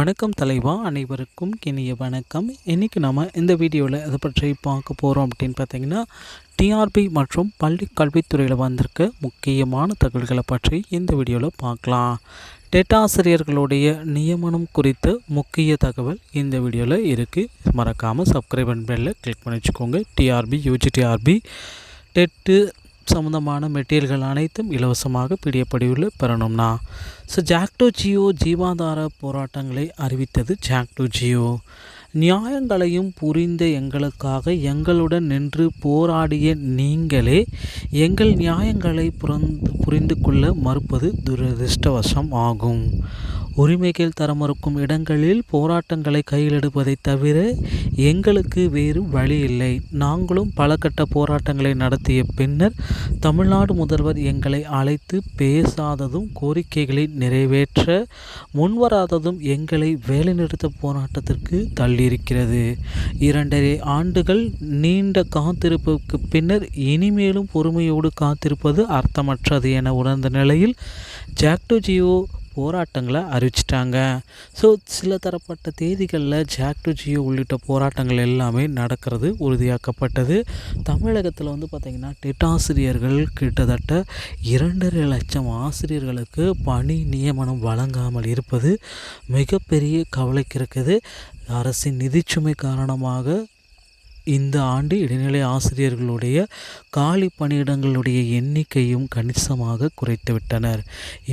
வணக்கம் தலைவா அனைவருக்கும் இனிய வணக்கம். இன்றைக்கி நம்ம இந்த வீடியோவில் எதை பற்றி பார்க்க போகிறோம் அப்படின்னு பார்த்தீங்கன்னா டிஆர்பி மற்றும் பள்ளி கல்வித்துறையில் வந்திருக்க முக்கியமான தகவல்களை பற்றி இந்த வீடியோவில் பார்க்கலாம். டெட் ஆசிரியர்களுடைய நியமனம் குறித்த முக்கிய தகவல் இந்த வீடியோவில் இருக்குது மறக்காமல் சப்ஸ்கிரைப் பெல்லில் கிளிக் பண்ணி வச்சுக்கோங்க. டிஆர்பி யூஜிடிஆர்பி டெட்டு சம்மந்தமான மெட்டீரியல்கள் அனைத்தும் இலவசமாக பிடிஎஃப் பெறணும்னா ஸோ ஜாக்டோ ஜியோ ஜீவாதார போராட்டங்களை அறிவித்தது ஜாக்டோ ஜியோ நியாயங்களையும் புரிந்த எங்களுக்காக எங்களுடன் நின்று போராடிய நீங்களே எங்கள் நியாயங்களை புரந்து புரிந்து கொள்ள மறுப்பது துரதிருஷ்டவசம் ஆகும். உரிமைகள் தர மறுக்கும் இடங்களில் போராட்டங்களை கையிலெடுப்பதை தவிர எங்களுக்கு வேறு வழி இல்லை. நாங்களும் பல கட்ட போராட்டங்களை நடத்திய பின்னர் தமிழ்நாடு முதல்வர் எங்களை அழைத்து பேசாததும் கோரிக்கைகளை நிறைவேற்ற முன்வராததும் எங்களை வேலைநிறுத்த போராட்டத்திற்கு தள்ளியிருக்கிறது. இரண்டரை ஆண்டுகள் நீண்ட காத்திருப்புக்கு பின்னர் இனிமேலும் பொறுமையோடு காத்திருப்பது அர்த்தமற்றது என உணர்ந்த நிலையில் ஜாக்டோ ஜியோ போராட்டங்களை அறிவிச்சிட்டாங்க. ஸோ சில தரப்பட்ட தேதிகளில் ஜாக் டு ஜியோ உள்ளிட்ட போராட்டங்கள் எல்லாமே நடக்கிறது உறுதியாக்கப்பட்டது. தமிழகத்தில் வந்து பார்த்திங்கன்னா டெட் ஆசிரியர்கள் கிட்டத்தட்ட இரண்டரை லட்சம் ஆசிரியர்களுக்கு பணி நியமனம் வழங்காமல் இருப்பது மிகப்பெரிய கவலைக்கு இருக்குது. அரசின் நிதிச்சுமை காரணமாக இந்த ஆண்டு இடைநிலை ஆசிரியர்களுடைய காலி பணியிடங்களுடைய எண்ணிக்கையும் கணிசமாக குறைத்துவிட்டனர்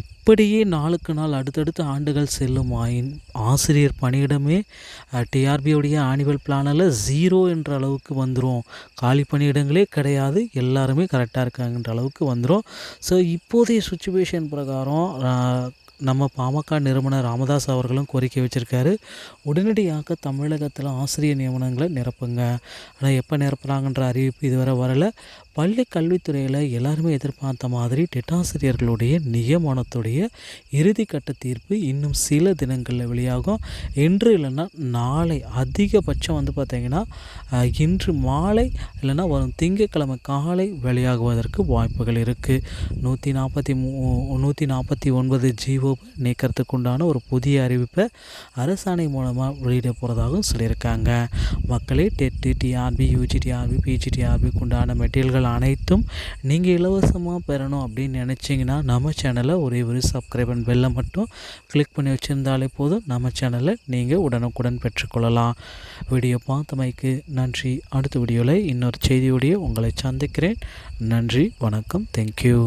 இப்படியே நாளுக்கு நாள் அடுத்தடுத்த ஆண்டுகள் செல்லும் ஆயின் ஆசிரியர் பணியிடமே டிஆர்பியோடைய ஆனுவல் பிளானில் ஜீரோ என்ற அளவுக்கு வந்துடும் காலி பணியிடங்களே கிடையாது எல்லாருமே கரெக்டாக இருக்காங்கன்ற அளவுக்கு வந்துடும் ஸோ இப்போதைய சுச்சுவேஷன் பிரகாரம் நம்ம பாமக நிறுவனர் ராமதாஸ் அவர்களும் கோரிக்கை வச்சுருக்காரு. உடனடியாக தமிழகத்தில் ஆசிரியர் நியமனங்களை நிரப்புங்க. ஆனால் எப்போ நிரப்புகிறாங்கன்ற அறிவிப்பு இதுவரை வரலை. பள்ளி கல்வித்துறையில் எல்லாருமே எதிர்பார்த்த மாதிரி டெட்டாசிரியர்களுடைய நியமனத்துடைய இறுதி கட்ட தீர்ப்பு இன்னும் சில தினங்களில் வெளியாகும். இன்று இல்லைன்னா நாளை அதிகபட்சம் வந்து பார்த்திங்கன்னா இன்று மாலை இல்லைன்னா வரும் திங்கட்கிழமை காலை வெளியாகுவதற்கு வாய்ப்புகள் இருக்குது நூற்றி நாற்பத்தி மூ நூற்றி நாற்பத்தி ஒன்பது ஜீவோ நீக்கிறதுக்கு உண்டான ஒரு புதிய அறிவிப்பை அரசாணை மூலமாக வெளியிட போகிறதாகவும் சொல்லியிருக்காங்க. மக்களே டெட்டு டிஆர்பி யூஜிடிஆர்பி பிஜிடிஆர்பிக்கு உண்டான மெட்டீரியல்கள் அனைத்தும் நீங்கள் இலவசமாக பெறணும் அப்படின்னு நினச்சிங்கன்னா நம்ம சேனலை ஒரே ஒரு சப்ஸ்கிரைப் அண்ட் பெல்லை மட்டும் கிளிக் பண்ணி வச்சுருந்தாலே போதும். நம்ம சேனலை நீங்கள் உடனுக்குடன் பெற்றுக்கொள்ளலாம். வீடியோ பார்த்தமைக்கு நன்றி. அடுத்த வீடியோவில் இன்னொரு செய்தியோடைய உங்களை சந்திக்கிறேன். நன்றி வணக்கம். தேங்க்யூ